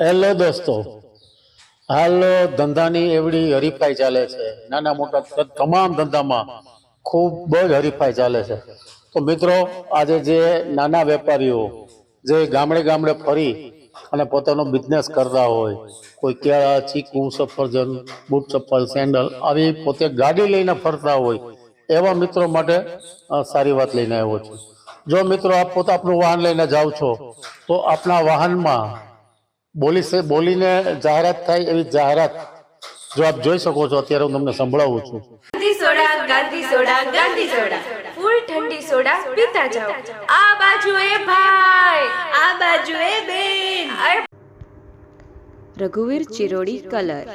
Hello દોસ્તો. હાલ, ધંધાની એવડી હરીફાઈ ચાલે છે. નાના મોટા તમામ ધંધામાં ખૂબ જ હરીફાઈ ચાલે છે. તો મિત્રો, આજે જે નાના વેપારીઓ જે ગામડે ગામડે ફરી અને પોતાનો બિઝનેસ કરતા હોય, કોઈ કેળા, ચીકુ, સફરજન, બૂટ ચપ્પલ સેન્ડલ આવી પોતે ગાડી લઈને ફરતા હોય, એવા મિત્રો માટે સારી વાત લઈને આવ્યો છું. જો મિત્રો, આપ પોતા આપણું વાહન લઈને જાઓ છો, તો આપણા વાહનમાં બોલી બોલીને જાહેરાત થાય એવી જાહેરાત જો આપ જોઈ શકો છો અત્યારે હું તમને સંભળાવું છું. Gandhi soda Gandhi soda Gandhi soda. Full ઠંડી સોડા પીતા જાઓ. આ બાજુએ ભાઈ આ બાજુએ બેન. રઘુવીર ચિરોડી કલર.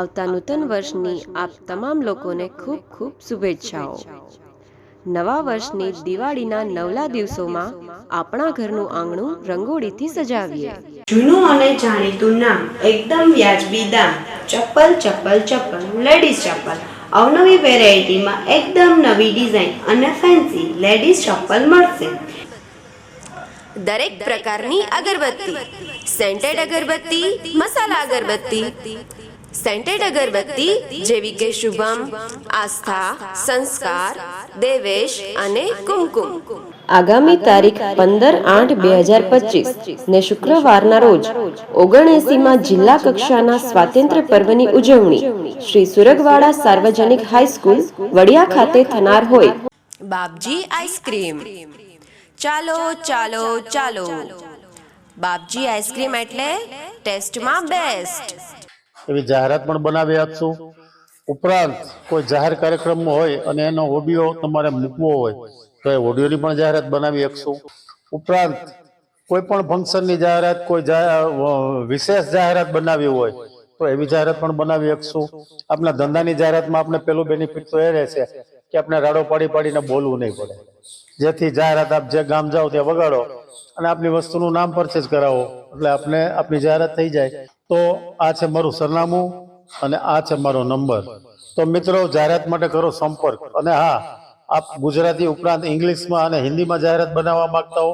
આવતા નૂતન વર્ષની આપ તમામ લોકોને ખૂબ ખૂબ શુભેચ્છાઓ. નવા વર્ષની દિવાળીના નવલા દિવસોમાં આપણા ઘરનું આંગણું રંગોળીથી સજાવીએ. જૂનું અને જાણીતું નામ, એકદમ વ્યાજબી દામ, ચપ્પલ ચપ્પલ ચપ્પલ, લેડીઝ ચપ્પલ. અવનવી વેરાયટીમાં એકદમ નવી ડિઝાઇન અને ફેન્સી લેડીઝ ચપ્પલ મળશે. દરેક પ્રકારની અગરબત્તી. સેન્ટેડ અગરબત્તી, મસાલા અગરબત્તી સેન્ટેડ અગરબત્તી જેવી કે શુભમ આસ્થા સંસ્કાર દેવેશ અને કુમકુમ આગામી તારીખ પંદર આઠ બે હજાર પચીસ ને શુક્રવારના રોજ ઓગણએસીમાં જિલ્લા કક્ષાના સ્વાતંત્ર્ય પર્વની ઉજવણી શ્રી સુરગવાડા સાર્વજનિક હાઈસ્કૂલ વડિયા ખાતે થનાર હોય બાપજી આઈસ્ક્રીમ ચાલો ચાલો ચાલો બાપજી આઈસ્ક્રીમ એટલે ટેસ્ટમાં બેસ્ટ એવી જાહેરાત પણ બનાવી આપશું. ઉપરાંત કોઈ જાહેર કાર્યક્રમ હોય અને એનો ઓડિયો તમારે મૂકવો હોય, તો એ ઓડિયોની પણ જાહેરાત બનાવી શકશું ઉપરાંત કોઈ પણ ફંક્શનની જાહેરાત, કોઈ વિશેષ જાહેરાત બનાવી હોય, તો એવી જાહેરાત પણ બનાવી શકશું આપણા ધંધાની જાહેરાતમાં આપણે પેલું બેનિફિટ તો એ રહેશે કે આપણે રાડો પાડી પાડીને બોલવું નહીં પડે. જેથી જાહેરાત આપ જે ગામ જાઓ ત્યાં વગાડો અને આપની વસ્તુનું નામ પરચેસ કરાવો. એટલે આપને આપની જાહેરાત થઈ જાય. તો આ છે મારું સરનામું અને આ છે મારો નંબર. તો મિત્રો, જાહેરાત માટે કરો સંપર્ક. અને હા, આપ ગુજરાતી ઉપરાંત ઇંગ્લિશમાં અને હિન્દીમાં જાહેરાત બનાવવા માંગતા હો,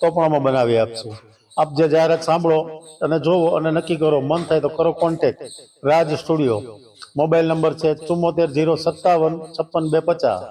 તો પણ અમે બનાવી આપશું. આપ જે જાહેરાત સાંભળો અને જોવો અને નક્કી કરો, મન થાય તો કરો contact Raj studio. Mobile number છે ચુમ્મોતેર જીરો સત્તાવન છપ્પન બે પચાસ.